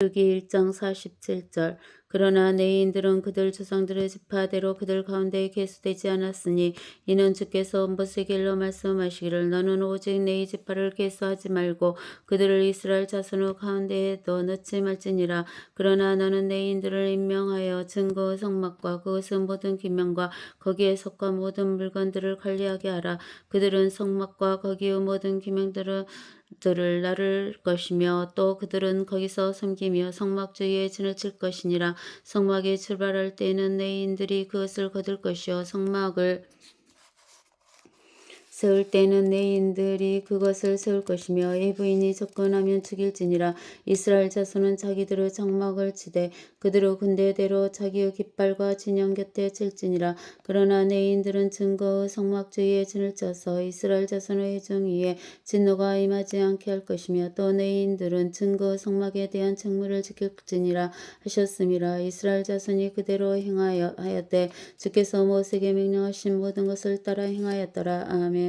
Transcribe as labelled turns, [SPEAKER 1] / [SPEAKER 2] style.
[SPEAKER 1] 르기 1장 47절 그러나 내인들은 그들 조상들의 지파대로 그들 가운데 계수되지 않았으니 이는 주께서 모세길로 말씀하시기를 너는 오직 내 지파를 계수하지 말고 그들을 이스라엘 자손의 가운데에 더 넣지 말지니라. 그러나 너는 내인들을 임명하여 증거 성막과 그것은 모든 기명과 거기에 속과 모든 물건들을 관리하게 하라. 그들은 성막과 거기의 모든 기명들을 들을 나를 것이며 또 그들은 거기서 섬기며 성막 주위에 진을 칠 것이니라 성막에 출발할 때에는 내인들이 그것을 거둘 것이요. 성막을 세울 때는 내인들이 그것을 세울 것이며 예부인이 접근하면 죽일지니라. 이스라엘 자손은 자기들의 장막을 치되 그들의 군대대로 자기의 깃발과 진영 곁에 칠지니라. 그러나 내인들은 증거의 성막 주위에 진을 쳐서 이스라엘 자손의 회중 위에 진노가 임하지 않게 할 것이며 또 내인들은 증거 성막에 대한 책무를 지킬지니라 하셨음이라 이스라엘 자손이 그대로 행하여 하였되 주께서 모세에게 명령하신 모든 것을 따라 행하였더라. 아멘